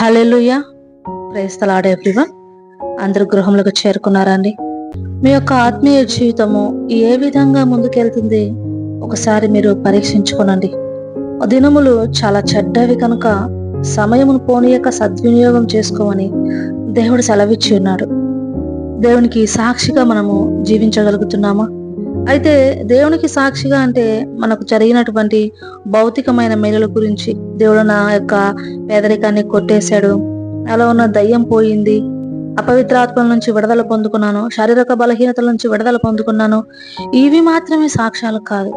Hallelujah ప్రేస్తలాడే everyone. అందరు గృహంలోకి చేరుకున్నారా అండి మీ యొక్క ఆత్మీయ జీవితము ఏ విధంగా ముందుకెళ్తుంది ఒకసారి మీరు పరీక్షించుకోనండి. దినములు చాలా చెడ్డవి కనుక సమయమును పోనీయక సద్వినియోగం చేసుకోమని దేవుడు సెలవిచ్చి ఉన్నాడు దేవునికి సాక్షిగా మనము జీవించగలుగుతున్నామా? అయితే దేవునికి సాక్షిగా అంటే మనకు జరిగినటువంటి భౌతికమైన మేలుల గురించి దేవుడు నా యొక్క పేదరికాన్ని కొట్టేశాడు. అలా ఉన్న దయ్యం పోయింది. అపవిత్రాత్మల నుంచి విడుదల పొందుకున్నాను. శారీరక బలహీనతల నుంచి విడుదల పొందుకున్నాను. ఇవి మాత్రమే సాక్ష్యాలు కాదు.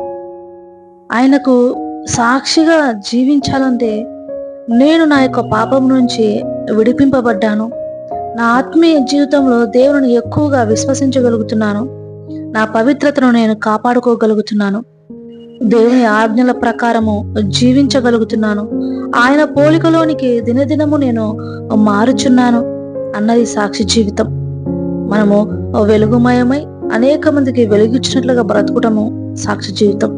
ఆయనకు సాక్షిగా జీవించాలంటే నేను నా యొక్క పాపం నుంచి విడిపింపబడ్డాను. నా ఆత్మీయ జీవితంలో దేవుని ఎక్కువగా విశ్వసించగలుగుతున్నాను. నా పవిత్రతను నేను కాపాడుకోగలుగుతున్నాను. దేవుని ఆజ్ఞల ప్రకారము జీవించగలుగుతున్నాను. ఆయన పోలికలోనికి దినదినము నేను మారుచున్నాను అన్నది సాక్షి జీవితం. మనము వెలుగుమయమై అనేక మందికి వెలుగుచ్చినట్లుగా బ్రతకటము సాక్షి జీవితం.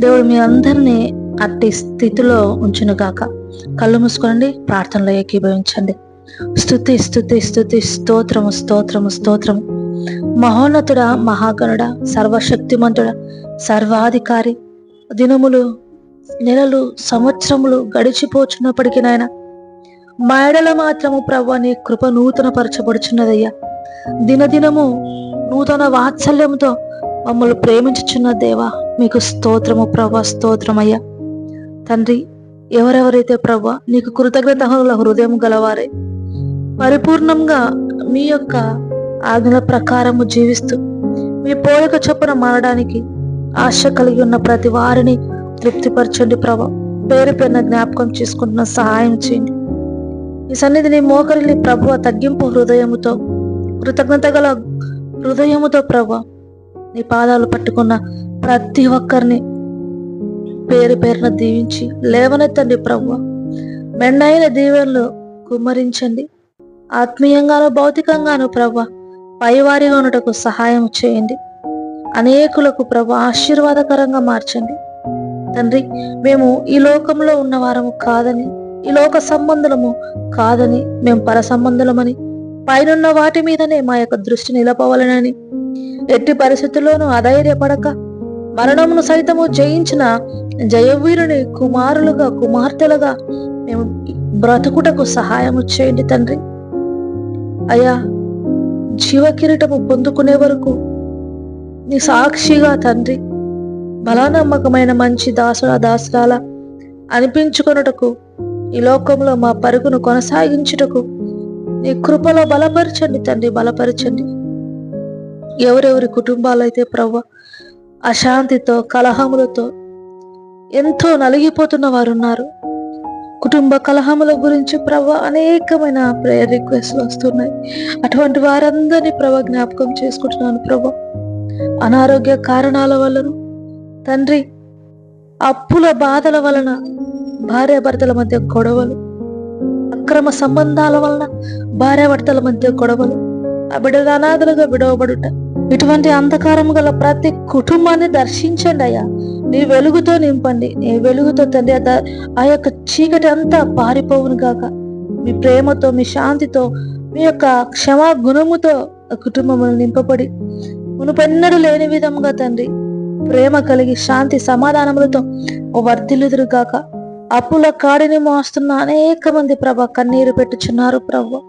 దేవుడు మీ అందరినీ అట్టి స్థితిలో ఉంచును గాక కళ్ళు మూసుకోండి ప్రార్థనలో ఏకీభవించండి. స్థుతి స్థుతి స్థుతి స్తోత్రము స్తోత్రము స్తోత్రము. మహోన్నతుడ మహాగణుడ సర్వశక్తిమంతుడ సర్వాధికారి. దినములు నెలలు సంవత్సరములు గడిచిపోచున్నప్పటికీ నాయన మా ఎడల మాత్రము ప్రవ్వ నీ కృప నూతన పరచబడుచున్నదయ్యా దినదినము నూతన వాత్సల్యంతో మమ్మల్ని ప్రేమించుచున్న దేవా మీకు స్తోత్రము ప్రభ స్తోత్రమయ్యా. తండ్రి ఎవరెవరైతే ప్రభా నీకు కృతజ్ఞత హృదయం గలవారే పరిపూర్ణంగా మీ యొక్క ఆజ్ఞల ప్రకారము జీవిస్తూ మీ పోలిక చొప్పున మారడానికి ఆశ కలిగి ఉన్న ప్రతి వారిని తృప్తిపరచండి ప్రభా. పేరు పేరున జ్ఞాపకం చేసుకుంటున్న సహాయం చేయండి. ఈ సన్నిధిని మోకరిని ప్రభు తగ్గింపు హృదయముతో కృతజ్ఞత గల హృదయముతో ప్రభు నీ పాదాలు పట్టుకున్న ప్రతి ఒక్కరిని పేరు పేరున దీవించి లేవనెత్తండి ప్రభు. మెండైన దీవెనలు కుమ్మరించండి. ఆత్మీయంగాను భౌతికంగాను ప్రభా పైవారిగా ఉన్నటకు సహాయం చేయండి. అనేకులకు ప్రభు ఆశీర్వాదకరంగా మార్చండి. తండ్రి మేము ఈ లోకంలో ఉన్నవారము కాదని ఈ లోక సంబంధులము కాదని మేము పర సంబంధులమని పైనున్న వాటి మీదనే మా యొక్క దృష్టి నిలపవలనని ఎట్టి పరిస్థితుల్లోనూ అధైర్యపడక మరణమును సైతము జయించిన జయవీరుని కుమారులుగా కుమార్తెలుగా మేము బ్రతుకుటకు సహాయము చేయండి తండ్రి. అయ్యా జీవకిరీటము పొందుకునే వరకు నీ సాక్షిగా తండ్రి బలానమ్మకమైన మంచి దాసుల దాసురాల అనిపించుకొనుటకు ఈ లోకంలో మా పరుగును కొనసాగించుటకు నీ కృపలో బలపరచండి తండ్రి బలపరచండి. ఎవరెవరి కుటుంబాలు అయితే ప్రవ్వ అశాంతితో కలహములతో ఎంతో నలిగిపోతున్న వారు ఉన్నారు కుటుంబ కలహముల గురించి ప్రభ అనేకమైన ప్రేయర్ రిక్వెస్ట్లు వస్తున్నాయి. అటువంటి వారందరినీ ప్రభ జ్ఞాపకం చేసుకుంటున్నాను ప్రభ. అనారోగ్య కారణాల వలన తండ్రి అప్పుల బాధల వలన భార్యాభర్తల మధ్య గొడవలు అక్రమ సంబంధాల వలన భార్యాభర్తల మధ్య గొడవలు ఆ బిడ్డలు అనాథలుగా విడవబడుట ఇటువంటి అంధకారం గల ప్రతి కుటుంబాన్ని దర్శించండి అయ్యా. నీ వెలుగుతో నింపండి. నీ వెలుగుతో తండ్రి ఆ యొక్క చీకటి అంతా పారిపోవును గాక. మీ ప్రేమతో మీ శాంతితో మీ యొక్క క్షమా గుణముతో కుటుంబములు నింపబడి మునుపెన్నడు లేని విధముగా తండ్రి ప్రేమ కలిగి శాంతి సమాధానములతో వర్ధిల్లుదురు గాక. అప్పుల కాడిని మోస్తున్న అనేక మంది ప్రభ కన్నీరు పెట్టుచున్నారు ప్రభు.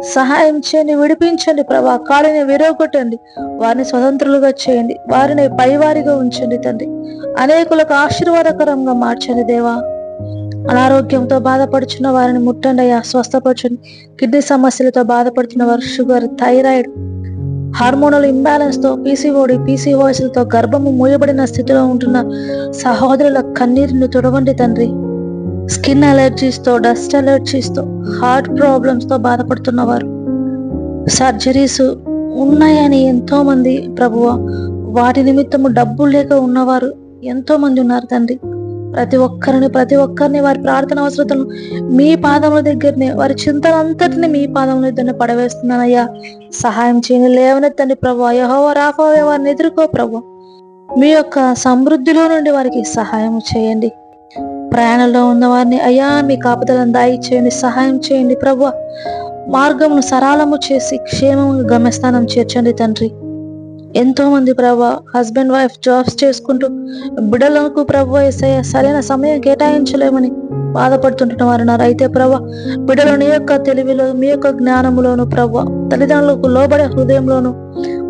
సహాయం చేయండి విడిపించండి ప్రభా. కాడిని విరగొట్టండి. వారిని స్వతంత్రులుగా చేయండి. వారిని పైవారిగా ఉంచండి తండ్రి. అనేకులకు ఆశీర్వాదకరంగా మార్చండి దేవా. అనారోగ్యంతో బాధపడుచున్న వారిని ముట్టండి అయ్యా. స్వస్థపరచండి. కిడ్నీ సమస్యలతో బాధపడుతున్న వారు షుగర్ థైరాయిడ్ హార్మోనల్ ఇంబ్యాలెన్స్తో పీసీఓడి పీసీఓఎస్లతో గర్భము మూయబడిన స్థితిలో ఉంటున్న సహోదరుల కన్నీరుని తుడవండి తండ్రి. స్కిన్ అలర్జీస్తో డస్ట్ అలర్జీస్తో హార్ట్ ప్రాబ్లమ్స్తో బాధపడుతున్నవారు. సర్జరీస్ ఉన్నాయని ఎంతో మంది ప్రభువ వాటి నిమిత్తము డబ్బులు లేక ఉన్నవారు ఎంతో మంది ఉన్నారు తండ్రి. ప్రతి ఒక్కరిని ప్రతి ఒక్కరిని వారి ప్రార్థన అవసరతను మీ పాదముల దగ్గరనే వారి చింతనంతటిని మీ పాదముల దగ్గరనే పడవేస్తున్నానయ్యా. సహాయం చేయని లేవనెత్తండి ప్రభు యహోవ రాఫోవే వారిని ఎదుర్కో ప్రభు. మీ యొక్క సమృద్ధిలో నుండి వారికి సహాయం చేయండి. ప్రయాణంలో ఉన్న వారిని అయ్యా మీ కాపుదలను దాయిచేయండి సహాయం చేయండి ప్రభు. మార్గమును సరళము చేసి క్షేమము గమ్యస్థానం చేర్చండి తండ్రి. ఎంతో మంది ప్రభా హస్బెండ్ వైఫ్ జాబ్స్ చేసుకుంటూ బిడ్డలకు ప్రభు ఏసయ్య సరైన సమయం కేటాయించలేమని బాధపడుతుంటున్న వారు అయితే ప్రభా బిడ్డలు నీ యొక్క తెలివిలో మీ యొక్క జ్ఞానములోను ప్రభు తల్లిదండ్రులకు లోబడే హృదయంలోను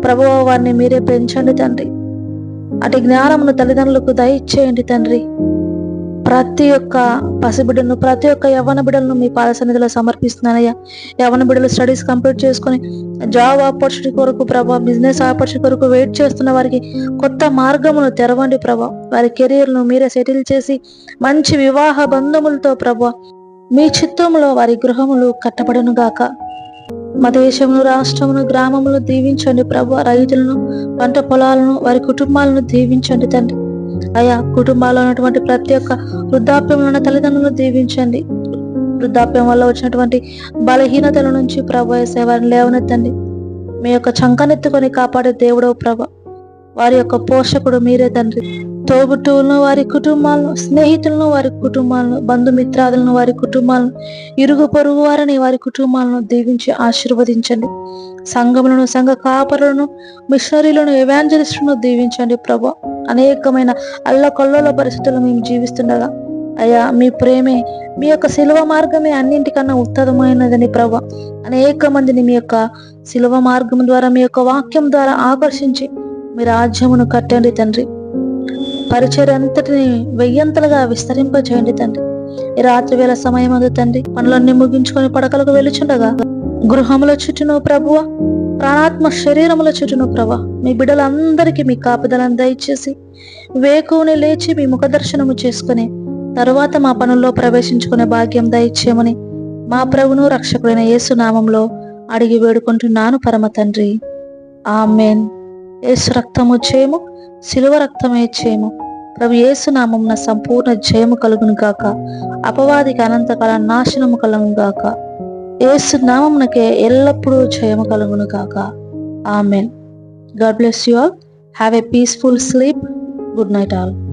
ప్రభు వారిని మీరే పెంచండి తండ్రి. అటు జ్ఞానమును తల్లిదండ్రులకు దయచేయండి తండ్రి. ప్రతి ఒక్క పసిబిడ్డను ప్రతి ఒక్క యవ్వన బిడ్డలను మీ పాద సన్నిధిలో సమర్పిస్తున్నానయ్యా. యవ్వన బిడ్డలు స్టడీస్ కంప్లీట్ చేసుకొని జాబ్ ఆపర్చునిటీ కొరకు ప్రభా బిజినెస్ ఆపర్చునిటీ కొరకు వెయిట్ చేస్తున్న వారికి కొత్త మార్గమును తెరవండి ప్రభా. వారి కెరీర్ను మీరే సెటిల్ చేసి మంచి వివాహ బంధములతో ప్రభా మీ చిత్తంలో వారి గృహములు కట్టబడును గాక. మా దేశమును రాష్ట్రమును గ్రామమును దీవించండి ప్రభు. రైతులను పంట పొలాలను వారి కుటుంబాలను దీవించండి తండ్రి. అయా కుటుంబాల్లో ఉన్నటువంటి ప్రతి ఒక్క వృద్ధాప్యంలో ఉన్న తల్లిదండ్రులను దీవించండి. వృద్ధాప్యం వల్ల వచ్చినటువంటి బలహీనతల నుంచి ప్రభు వేసే వారిని లేవనెత్తండి. మీ యొక్క చంకనెత్తుకొని కాపాడే దేవుడవు ప్రభ. వారి యొక్క పోషకుడు మీరే తండ్రి. తోబుట్టువులను వారి కుటుంబాలను స్నేహితులను వారి కుటుంబాలను బంధుమిత్రాదులను వారి కుటుంబాలను ఇరుగు పొరుగు వారిని వారి కుటుంబాలను దీవించి ఆశీర్వదించండి. సంఘములను సంఘ కాపరులను మిషనరీలను ఎవాంజలిస్టులను దీవించండి ప్రభు. అనేకమైన అల్లకొల్లోల పరిస్థితులు మేము జీవిస్తుండగా. అయ్యా మీ ప్రేమే మీ యొక్క శిలువ మార్గమే అన్నింటికన్నా ఉత్తమమైనదని ప్రభ. అనేక మందిని మీ యొక్క శిలువ మార్గం ద్వారా మీ యొక్క వాక్యం ద్వారా ఆకర్షించి మీ రాజ్యమును కట్టండి తండ్రి. పరిచయం అంతటిని వెయ్యంతలుగా విస్తరింపచేయండి తండ్రి. ఈ రాత్రి వేళ సమయం అందు తండ్రి పనులన్నీ ముగించుకొని పడకలకు వెలుచుండగా గృహముల చుట్టూను ప్రభువ ప్రాణాత్మ శరీరముల చుట్టూను ప్రభ మీ బిడ్డలందరికీ మీ కాపుదలను దయచేసి వేకుని లేచి మీ ముఖ దర్శనము చేసుకుని తరువాత మా పనుల్లో ప్రవేశించుకునే భాగ్యం దయచేయమని మా ప్రభును రక్షకుడైన యేసు నామంలో అడిగి వేడుకుంటున్నాను పరమ తండ్రి. ఆమెన్. యేసు రక్తము చేయము శిలువ రక్తమే చేయము ప్రభు యేసు నామమున సంపూర్ణ జయము కలుగును గాక. అపవాదికి అనంతకాల నాశనము కలుగును గాక. యేసు నామమునకే ఎల్లప్పుడూ జయము కలుగును గాక. Amen. God bless you all. Have a peaceful sleep. Good night all.